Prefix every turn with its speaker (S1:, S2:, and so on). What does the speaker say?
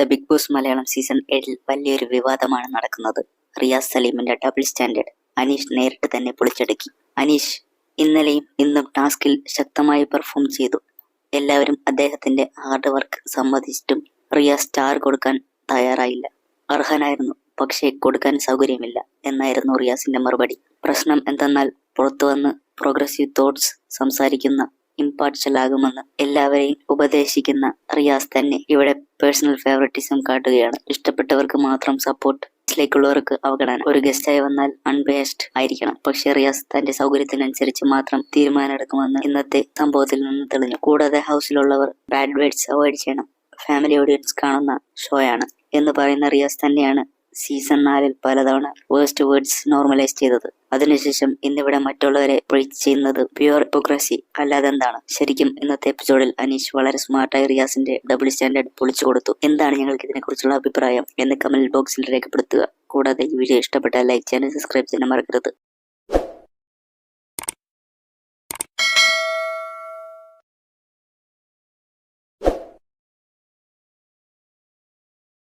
S1: ഇപ്പോഴത്തെ big boss Malayalam season ഏഴിൽ വലിയൊരു വിവാദമാണ് നടക്കുന്നത്. റിയാസ് സലീമിന്റെ ഡബിൾ സ്റ്റാൻഡേർഡ് അനീഷ് നേരിട്ട് തന്നെ പൊളിച്ചടുക്കി. അനീഷ് ഇന്നലെയും ഇന്നും ടാസ്കിൽ ശക്തമായി പെർഫോം ചെയ്തു. എല്ലാവരും അദ്ദേഹത്തിന്റെ ഹാർഡ് വർക്ക് സമ്മതിച്ചിട്ടും റിയാസ് സ്റ്റാർ കൊടുക്കാൻ തയ്യാറായില്ല. അർഹനായിരുന്നു പക്ഷേ കൊടുക്കാൻ സൗകര്യമില്ല എന്നായിരുന്നു റിയാസിന്റെ മറുപടി. പ്രശ്നം എന്തെന്നാൽ പുറത്തു വന്ന് പ്രോഗ്രസീവ് തോട്ട്സ് സംസാരിക്കുന്ന ഇമ്പാർഷ്യൽ ആകുമെന്ന് എല്ലാവരെയും ഉപദേശിക്കുന്ന റിയാസ് തന്നെ ഇവിടെ പേഴ്സണൽ ഫേവററ്റിസം കാട്ടുകയാണ്. ഇഷ്ടപ്പെട്ടവർക്ക് മാത്രം സപ്പോർട്ട് ിലേക്കുള്ളവർക്ക് അവഗണന. ഒരു ഗസ്റ്റായി വന്നാൽ അൺബേസ്ഡ് ആയിരിക്കണം. പക്ഷെ റിയാസ് തന്റെ സൗകര്യത്തിനനുസരിച്ച് മാത്രം തീരുമാനമെടുക്കുമെന്ന് ഇന്നത്തെ സംഭവത്തിൽ നിന്ന് തെളിഞ്ഞു. കൂടാതെ ഹൗസിലുള്ളവർ ബാഡ് വേർഡ്സ് അവോയ്ഡ് ചെയ്യണം. ഫാമിലി ഓഡിയൻസ് കാണുന്ന ഷോയാണ് എന്ന് പറയുന്ന റിയാസ് തന്നെയാണ് സീസൺ നാലിൽ പലതവണ വേസ്റ്റ് വേർഡ്സ് നോർമലൈസ് ചെയ്തത്. അതിനുശേഷം ഇന്നിവിടെ മറ്റുള്ളവരെ പ്രീച്ച് ചെയ്യുന്നത് പ്യുവർ ഇപ്പോക്രസി അല്ലാതെ എന്താണ്? ശരിക്കും ഇന്നത്തെ എപ്പിസോഡിൽ അനീഷ് വളരെ സ്മാർട്ടായി റിയാസിന്റെ ഡബിൾ സ്റ്റാൻഡേർഡ് പൊളിച്ചു കൊടുത്തു. എന്താണ് ഞങ്ങൾക്ക് ഇതിനെക്കുറിച്ചുള്ള അഭിപ്രായം? എന്ന് കമന്റ് ബോക്സിൽ രേഖപ്പെടുത്തുക. കൂടാതെ ഈ വീഡിയോ ഇഷ്ടപ്പെട്ടാൽ ലൈക്ക് ചെയ്യാനും സബ്സ്ക്രൈബ് ചെയ്യാനും മറക്കരുത്.